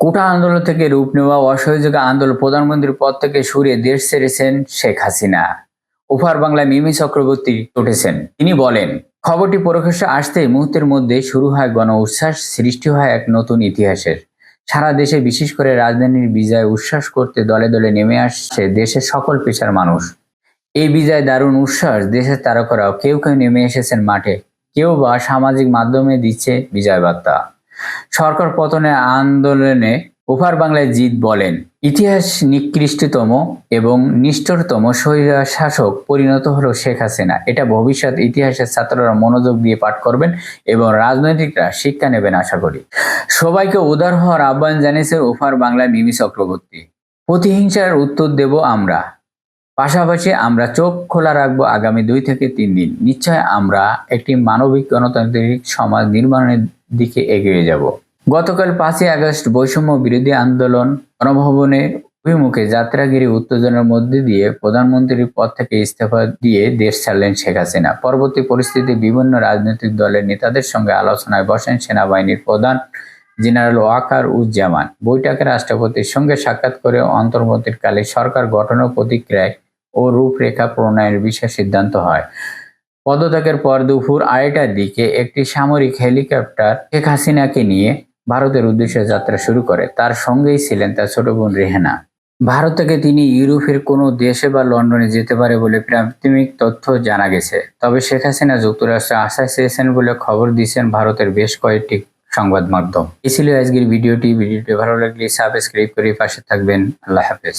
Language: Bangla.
কোটা আন্দোলন থেকে রূপ নেওয়া অসহযোগ আন্দোলন প্রধানমন্ত্রীর পদ থেকে সরিয়ে দেশ ছেড়েছেন শেখ হাসিনা। ওপার বাংলায় মিমি চক্রবর্তী উঠেছেন তিনি বলেন, খবরটি প্রকাশ্যে আসতেই মুহূর্তের মধ্যে শুরু হয় গণ উচ্ছ্বাস, সৃষ্টি হয় এক নতুন ইতিহাসের। সারা দেশে বিশেষ করে রাজধানীর বিজয় উচ্ছ্বাস করতে দলে দলে নেমে আসছে দেশের সকল পেশার মানুষ। এই বিজয় দারুণ উচ্ছ্বাস, দেশের তারকারাও কেউ কেউ নেমে এসেছেন মাঠে। কেউ বা সামাজিক মাধ্যমে দিচ্ছে বিজয় বার্তা। সরকার পতনে আন্দোলনে ওপার বাংলায় জিত বলেন। ইতিহাস নিকৃষ্টতম এবং নিষ্ঠুরতম শাসক পরিণত হলো শেখ হাসিনা। এটা ভবিষ্যৎ ইতিহাসের ছাত্ররা মনোযোগ দিয়ে পাঠ করবেন এবং রাজনৈতিকরা শিক্ষা নেবেন আশা করি। সবাইকে উদার হওয়ার আহ্বান জানিয়েছে ওফার বাংলায় মিমি চক্রবর্তী। প্রতিহিংসার উত্তর দেব আমরা। পাশাপাশি আমরা চোখ খোলা রাখব আগামী দুই থেকে তিন দিন। নিশ্চয় আমরা একটি মানবিক গণতান্ত্রিক সমাজ নির্মাণের দিকে এগিয়ে যাব। গতকাল পাঁচই আগস্ট বৈষম্য বিরোধী আন্দোলন গণভবনে অভিমুখে যাত্রাগিরি উত্তেজনার মধ্যে দিয়ে প্রধানমন্ত্রীর পদ থেকে ইস্তফা দিয়ে দেশ ছাড়লেন শেখ হাসিনা। পরবর্তী পরিস্থিতি বিভিন্ন রাজনৈতিক দলের নেতাদের সঙ্গে আলোচনায় বসেন সেনাবাহিনীর প্রধান জেনারেল ওয়াকার উজ্জামান। বৈঠকে রাষ্ট্রপতির সঙ্গে সাক্ষাৎ করে অন্তর্বর্তীকালে সরকার গঠনের প্রতিক্রিয়ায় ও রূপরেখা প্রণয়নের বিষয়ে সিদ্ধান্ত হয়। পদত্যাগের পর দুপুর আড়াইটার দিকে একটি সামরিক হেলিকপ্টার শেখ হাসিনাকে নিয়ে ভারতের উদ্দেশ্যে যাত্রা শুরু করে। তার সঙ্গেই ছিলেন তার ছোট বোন রেহেনা। ভারত থেকে তিনি ইউরোপের কোনো দেশে বা লন্ডনে যেতে পারে বলে প্রাথমিক তথ্য জানা গেছে। তবে শেখ হাসিনা যুক্তরাষ্ট্রে আসা চেয়েছেন বলে খবর দিয়েছেন ভারতের বেশ কয়েকটি সংবাদ মাধ্যম। এই ছিল আজকের ভিডিওটি। ভিডিওটি ভালো লাগলে সাবস্ক্রাইব করে পাশে থাকবেন। আল্লাহ হাফেজ।